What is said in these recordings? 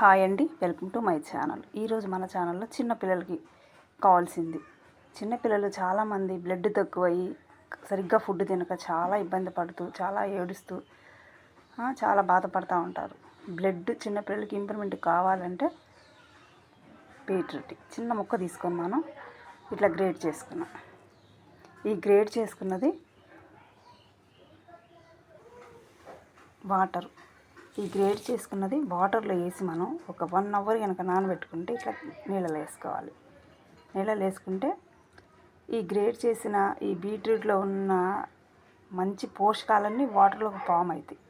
Hi అండి welcome to my channel. ఈరోజు మన ఛానల్లో చిన్నపిల్లలకి కావాల్సింది. చిన్నపిల్లలు చాలామంది బ్లడ్ తక్కువయ్యి సరిగ్గా ఫుడ్ తినక చాలా ఇబ్బంది పడుతూ చాలా ఏడుస్తూ చాలా బాధపడుతూ ఉంటారు. బ్లడ్ చిన్నపిల్లలకి ఇంప్రూవ్మెంట్ కావాలంటే బీట్రూట్ చిన్న ముక్క తీసుకొని మనం ఇట్లా గ్రేడ్ చేసుకున్నాం. ఈ గ్రేడ్ చేసుకున్నది వాటర్. ఈ గ్రేట్ చేసుకున్నది వాటర్లో వేసి మనం ఒక వన్ అవర్ కనుక నానబెట్టుకుంటే ఇట్లా నీళ్ళలో వేసుకోవాలి. నీళ్ళలో వేసుకుంటే ఈ గ్రేట్ చేసిన ఈ బీట్రూట్లో ఉన్న మంచి పోషకాలన్నీ వాటర్లోకి ఫామ్ అవుతాయి.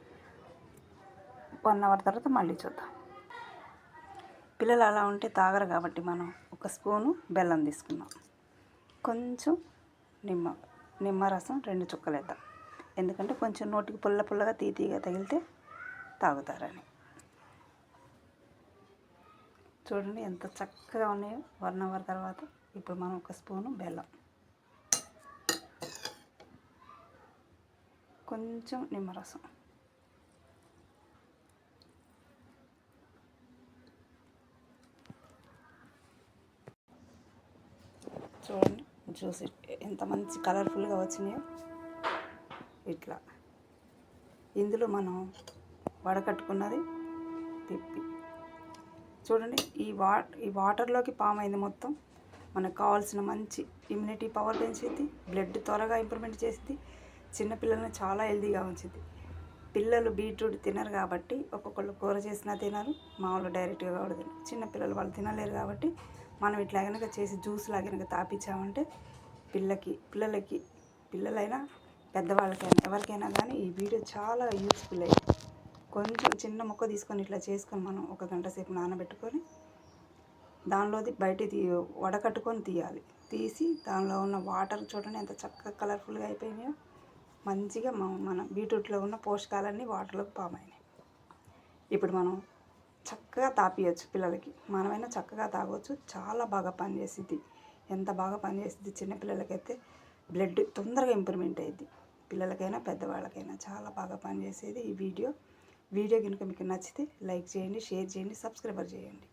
వన్ అవర్ తర్వాత మళ్ళీ చూద్దాం. పిల్లలు అలా ఉంటే తాగరు కాబట్టి మనం ఒక స్పూను బెల్లం తీసుకున్నాం కొంచెం నిమ్మ నిమ్మరసం రెండు చుక్కలు వేద్దాం. ఎందుకంటే కొంచెం నోటికి పుల్ల పుల్లగా తీతీగా తగిలితే తాగుతారని. చూడండి ఎంత చక్కగా ఉన్నాయో. వన్ అవర్ తర్వాత ఇప్పుడు మనం ఒక స్పూను బెల్లం. కొంచెం నిమ్మరసం. చూడండి జ్యూస్ ఎంత మంచి కలర్ఫుల్గా వచ్చినాయో. ఇట్లా. ఇందులో మనం వడకట్టుకున్నది తిప్పి. చూడండి ఈ వా ఈ వాటర్లోకి పామ్ అయింది మొత్తం. మనకు కావాల్సిన మంచి ఇమ్యూనిటీ పవర్ పెంచింది బ్లడ్ త్వరగా ఇంప్రూవ్మెంట్ చేసింది చిన్నపిల్లల్ని చాలా హెల్దీగా ఉంచింది పిల్లలు బీట్రూట్ తినరు కాబట్టి ఒక్కొక్కళ్ళు కూర చేసినా తినరు. మామూలు డైరెక్ట్గా కూడా తినరు. చిన్నపిల్లలు వాళ్ళు తినలేరు కాబట్టి మనం ఇట్లా కనుక చేసి జ్యూస్ లాగా కనుక తాపించామంటే పిల్లకి పిల్లలకి పిల్లలైనా పెద్దవాళ్ళకైనా ఎవరికైనా కానీ ఈ వీడియో చాలా యూస్ఫుల్ అయ్యింది కొంచెం చిన్న మొక్క తీసుకొని ఇట్లా చేసుకొని మనం ఒక గంట సేపు నానబెట్టుకొని దానిలోది బయట తీ వడకట్టుకొని తీయాలి. తీసి దానిలో ఉన్న వాటర్ చూడండి ఎంత చక్కగా కలర్ఫుల్గా అయిపోయినాయో. మంచిగా మనం మన బీట్రూట్లో ఉన్న పోషకాలన్నీ వాటర్లోకి పామైనాయి. ఇప్పుడు మనం చక్కగా తాపియచ్చు పిల్లలకి. మనమైనా చక్కగా తాగొచ్చు. చాలా బాగా పనిచేసిద్ది. ఎంత బాగా పనిచేసిద్ది చిన్నపిల్లలకైతే బ్లడ్ తొందరగా ఇంప్రూవ్మెంట్ అయ్యిద్ది పిల్లలకైనా పెద్దవాళ్ళకైనా చాలా బాగా పనిచేసేది ఈ వీడియో. వీడియో కనుక మీకు నచ్చితే లైక్ చేయండి షేర్ చేయండి సబ్స్క్రైబర్ చేయండి.